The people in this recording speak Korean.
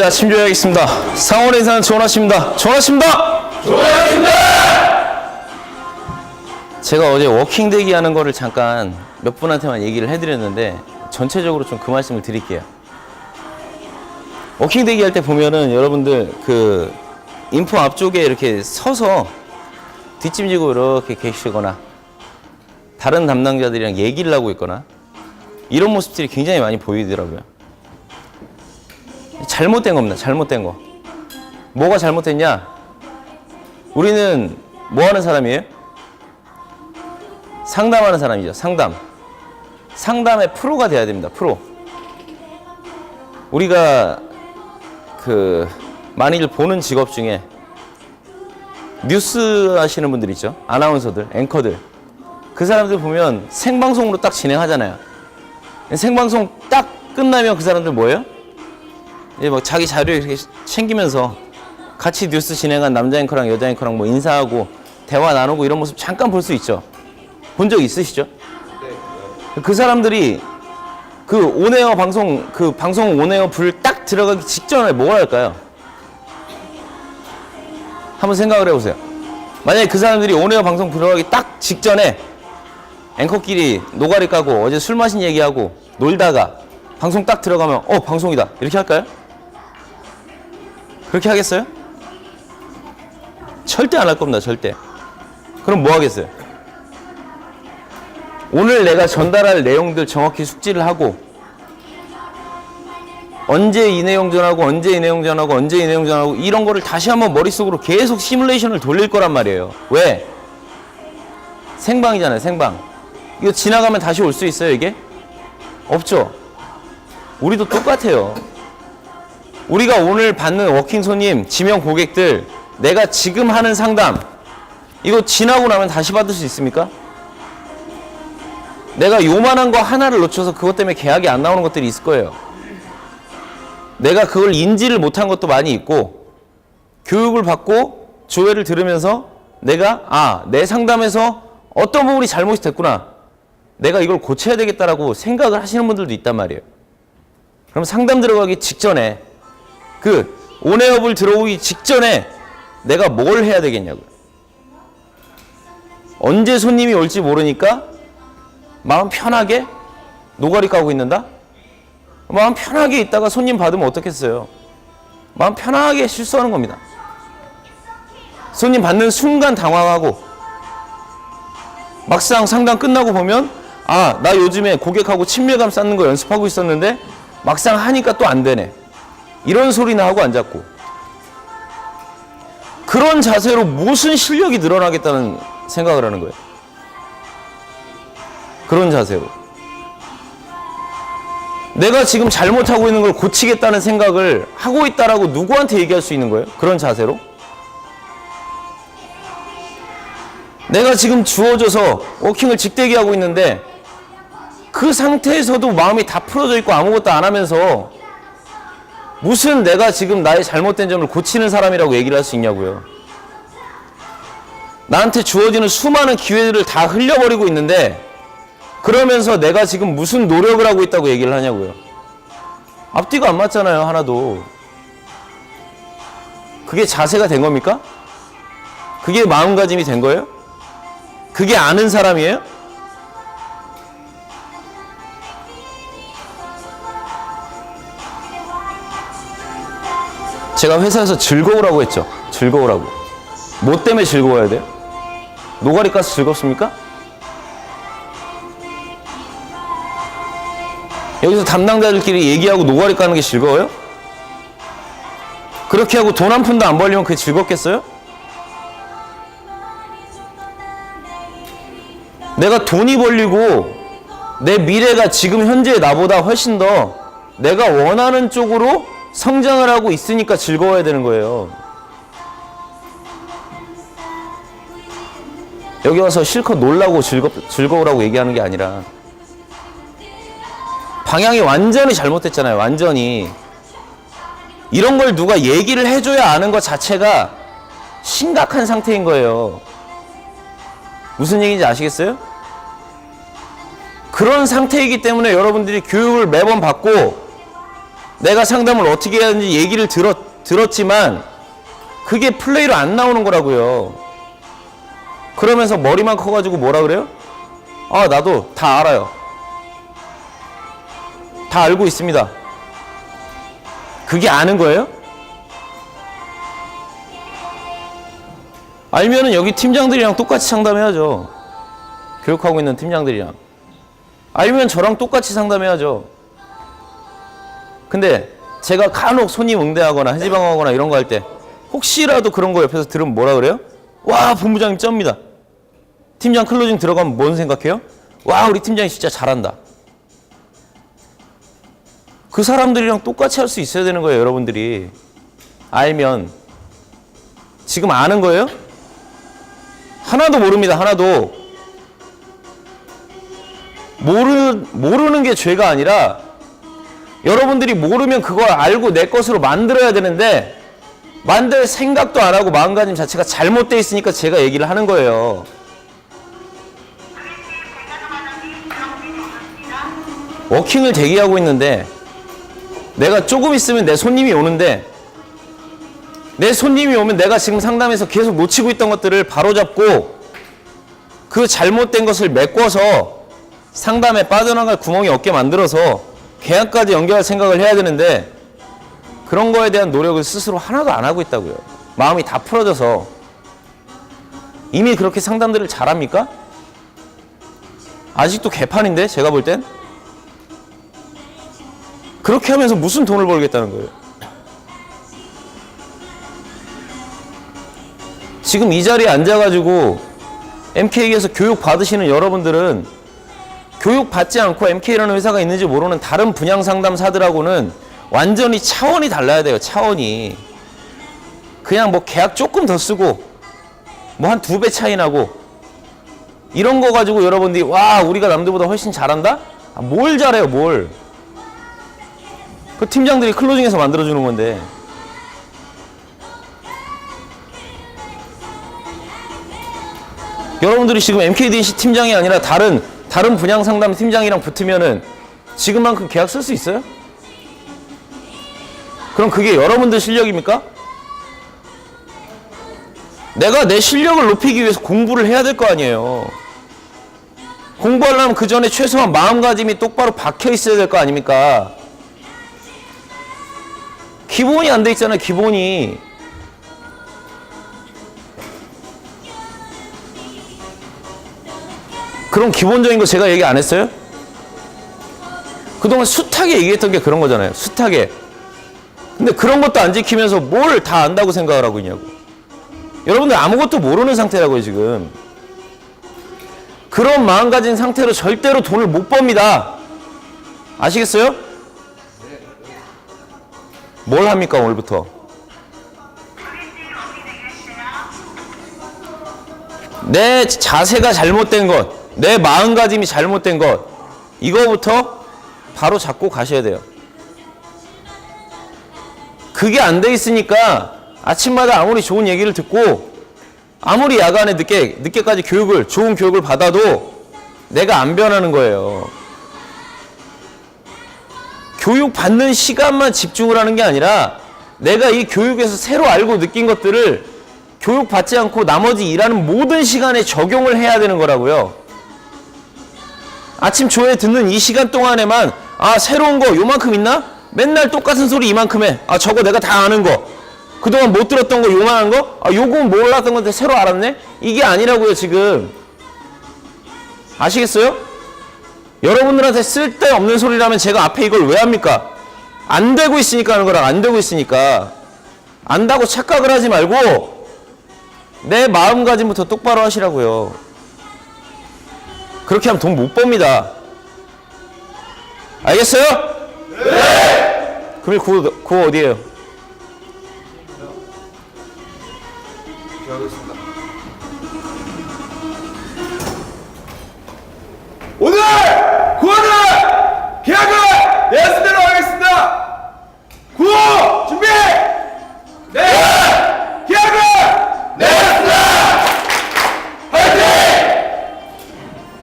여기까지 아침 조회하겠습니다. 상원 인사는 조원하십니다. 조원하십니다. 조원하십니다. 제가 어제 워킹 대기 하는 거를 잠깐 몇 분한테만 얘기를 해드렸는데 전체적으로 좀 그 말씀을 드릴게요. 워킹 대기 할 때 보면은 여러분들 그 인포 앞쪽에 이렇게 서서 뒷짐지고 이렇게 계시거나 다른 담당자들이랑 얘기를 하고 있거나 이런 모습들이 굉장히 많이 보이더라고요. 잘못된 겁니다. 잘못된 거. 뭐가 잘못됐냐? 우리는 뭐 하는 사람이에요? 상담하는 사람이죠. 상담. 상담의 프로가 돼야 됩니다. 프로. 우리가 그 많이들 보는 직업 중에 뉴스 하시는 분들 있죠. 아나운서들, 앵커들. 그 사람들 보면 생방송으로 딱 진행하잖아요. 생방송 딱 끝나면 그 사람들 뭐예요? 막 자기 자료 이렇게 챙기면서 같이 뉴스 진행한 남자 앵커랑 여자 앵커랑 뭐 인사하고 대화 나누고 이런 모습 잠깐 볼 수 있죠. 본 적 있으시죠? 그 사람들이 그 온에어 방송 그 방송 온에어 불 딱 들어가기 직전에 뭘 할까요? 한번 생각을 해보세요. 만약에 그 사람들이 온에어 방송 들어가기 딱 직전에 앵커끼리 노가리 까고 어제 술 마신 얘기하고 놀다가 방송 딱 들어가면 어 방송이다 이렇게 할까요? 그렇게 하겠어요? 절대 안 할 겁니다 절대 그럼 뭐 하겠어요? 오늘 내가 전달할 내용들 정확히 숙지를 하고 언제 이 내용 전하고 언제 이 내용 전하고 언제 이 내용 전하고 이런 거를 다시 한번 머릿속으로 계속 시뮬레이션을 돌릴 거란 말이에요 왜? 생방이잖아요 생방 이거 지나가면 다시 올 수 있어요 이게? 없죠 우리도 똑같아요 우리가 오늘 받는 워킹 손님 지명 고객들 내가 지금 하는 상담 이거 지나고 나면 다시 받을 수 있습니까? 내가 요만한 거 하나를 놓쳐서 그것 때문에 계약이 안 나오는 것들이 있을 거예요. 내가 그걸 인지를 못한 것도 많이 있고 교육을 받고 조회를 들으면서 내가 아, 내 상담에서 어떤 부분이 잘못이 됐구나. 내가 이걸 고쳐야 되겠다라고 생각을 하시는 분들도 있단 말이에요. 그럼 상담 들어가기 직전에 그 온에어블 들어오기 직전에 내가 뭘 해야 되겠냐고요. 언제 손님이 올지 모르니까 마음 편하게 노가리 까고 있는다? 마음 편하게 있다가 손님 받으면 어떻겠어요? 마음 편하게 실수하는 겁니다. 손님 받는 순간 당황하고 막상 상담 끝나고 보면 아, 나 요즘에 고객하고 친밀감 쌓는 거 연습하고 있었는데 막상 하니까 또 안 되네. 이런 소리나 하고 앉았고 그런 자세로 무슨 실력이 늘어나겠다는 생각을 하는 거예요. 그런 자세로. 내가 지금 잘못하고 있는 걸 고치겠다는 생각을 하고 있다라고 누구한테 얘기할 수 있는 거예요? 그런 자세로? 내가 지금 주어져서 워킹을 직대기 하고 있는데 그 상태에서도 마음이 다 풀어져 있고 아무것도 안 하면서 무슨 내가 지금 나의 잘못된 점을 고치는 사람이라고 얘기를 할 수 있냐고요. 나한테 주어지는 수많은 기회들을 다 흘려버리고 있는데 그러면서 내가 지금 무슨 노력을 하고 있다고 얘기를 하냐고요. 앞뒤가 안 맞잖아요, 하나도. 그게 자세가 된 겁니까? 그게 마음가짐이 된 거예요? 그게 아는 사람이에요? 제가 회사에서 즐거우라고 했죠. 즐거우라고. 뭐 때문에 즐거워야 돼요? 노가리 가서 즐겁습니까? 여기서 담당자들끼리 얘기하고 노가리 까는 게 즐거워요? 그렇게 하고 돈 한 푼도 안 벌리면 그게 즐겁겠어요? 내가 돈이 벌리고 내 미래가 지금 현재 나보다 훨씬 더 내가 원하는 쪽으로 성장을 하고 있으니까 즐거워야 되는 거예요. 여기 와서 실컷 놀라고 즐겁, 즐거우라고 얘기하는 게 아니라 방향이 완전히 잘못됐잖아요. 완전히. 이런 걸 누가 얘기를 해줘야 아는 것 자체가 심각한 상태인 거예요. 무슨 얘기인지 아시겠어요? 그런 상태이기 때문에 여러분들이 교육을 매번 받고 내가 상담을 어떻게 해야 하는지 얘기를 들었, 들었지만 그게 플레이로 안 나오는 거라고요. 그러면서 머리만 커가지고 뭐라 그래요? 아, 나도 다 알아요. 다 알고 있습니다. 그게 아는 거예요? 알면은 여기 팀장들이랑 똑같이 상담해야죠. 교육하고 있는 팀장들이랑. 알면 저랑 똑같이 상담해야죠. 근데 제가 간혹 손님 응대하거나 해지방하거나 이런 거 할 때 혹시라도 그런 거 옆에서 들으면 뭐라 그래요? 와 본부장님 쩝니다. 팀장 클로징 들어가면 뭔 생각해요? 와 우리 팀장이 진짜 잘한다. 그 사람들이랑 똑같이 할 수 있어야 되는 거예요 여러분들이 알면 지금 아는 거예요? 하나도 모릅니다 하나도 모르, 모르는 게 죄가 아니라 여러분들이 모르면 그걸 알고 내 것으로 만들어야 되는데 만들 생각도 안 하고 마음가짐 자체가 잘못되어 있으니까 제가 얘기를 하는 거예요. 워킹을 대기하고 있는데 내가 조금 있으면 내 손님이 오는데 내 손님이 오면 내가 지금 상담에서 계속 놓치고 있던 것들을 바로잡고 그 잘못된 것을 메꿔서 상담에 빠져나갈 구멍이 없게 만들어서 계약까지 연결할 생각을 해야 되는데 그런 거에 대한 노력을 스스로 하나도 안 하고 있다고요. 마음이 다 풀어져서 이미 그렇게 상담들을 잘합니까? 아직도 개판인데 제가 볼 땐 그렇게 하면서 무슨 돈을 벌겠다는 거예요. 지금 이 자리에 앉아가지고 MK에서 교육 받으시는 여러분들은 교육 받지 않고 MK라는 회사가 있는지 모르는 다른 분양 상담사들하고는 완전히 차원이 달라야 돼요. 차원이. 그냥 뭐 계약 조금 더 쓰고 뭐 한 두 배 차이 나고 이런 거 가지고 여러분들이 와 우리가 남들보다 훨씬 잘한다? 아, 뭘 잘해요 뭘? 그 팀장들이 클로징해서 만들어주는 건데 여러분들이 지금 MKDC 팀장이 아니라 다른 다른 분양 상담 팀장이랑 붙으면은 지금만큼 계약 쓸 수 있어요? 그럼 그게 여러분들 실력입니까? 내가 내 실력을 높이기 위해서 공부를 해야 될 거 아니에요. 공부하려면 그 전에 최소한 마음가짐이 똑바로 박혀 있어야 될 거 아닙니까? 기본이 안 돼 있잖아요, 기본이. 그런 기본적인 거 제가 얘기 안 했어요? 그동안 숱하게 얘기했던 게 그런 거잖아요. 숱하게. 근데 그런 것도 안 지키면서 뭘 다 안다고 생각을 하고 있냐고. 여러분들 아무것도 모르는 상태라고요, 지금. 그런 마음 가진 상태로 절대로 돈을 못 법니다. 아시겠어요? 뭘 합니까, 오늘부터? 내 자세가 잘못된 것, 내 마음가짐이 잘못된 것, 이거부터 바로 잡고 가셔야 돼요. 그게 안 돼 있으니까 아침마다 아무리 좋은 얘기를 듣고 아무리 야간에 늦게, 늦게까지 교육을, 좋은 교육을 받아도 내가 안 변하는 거예요. 교육 받는 시간만 집중을 하는 게 아니라 내가 이 교육에서 새로 알고 느낀 것들을 교육 받지 않고 나머지 일하는 모든 시간에 적용을 해야 되는 거라고요. 아침 조회 듣는 이 시간 동안에만 아 새로운 거 요만큼 있나? 맨날 똑같은 소리 이만큼 해. 아 저거 내가 다 아는 거. 그동안 못 들었던 거 요만한 거? 아 요건 몰랐던 건데 새로 알았네? 이게 아니라고요 지금. 아시겠어요? 여러분들한테 쓸데없는 소리라면 제가 앞에 이걸 왜 합니까? 안 되고 있으니까 하는 거랑 안 되고 있으니까. 안다고 착각을 하지 말고 내 마음가짐부터 똑바로 하시라고요. 그렇게 하면 돈 못 법니다. 알겠어요? 네! 금일 구호, 구호 어디에요? 기하겠습니다. 오늘 구원을 계약을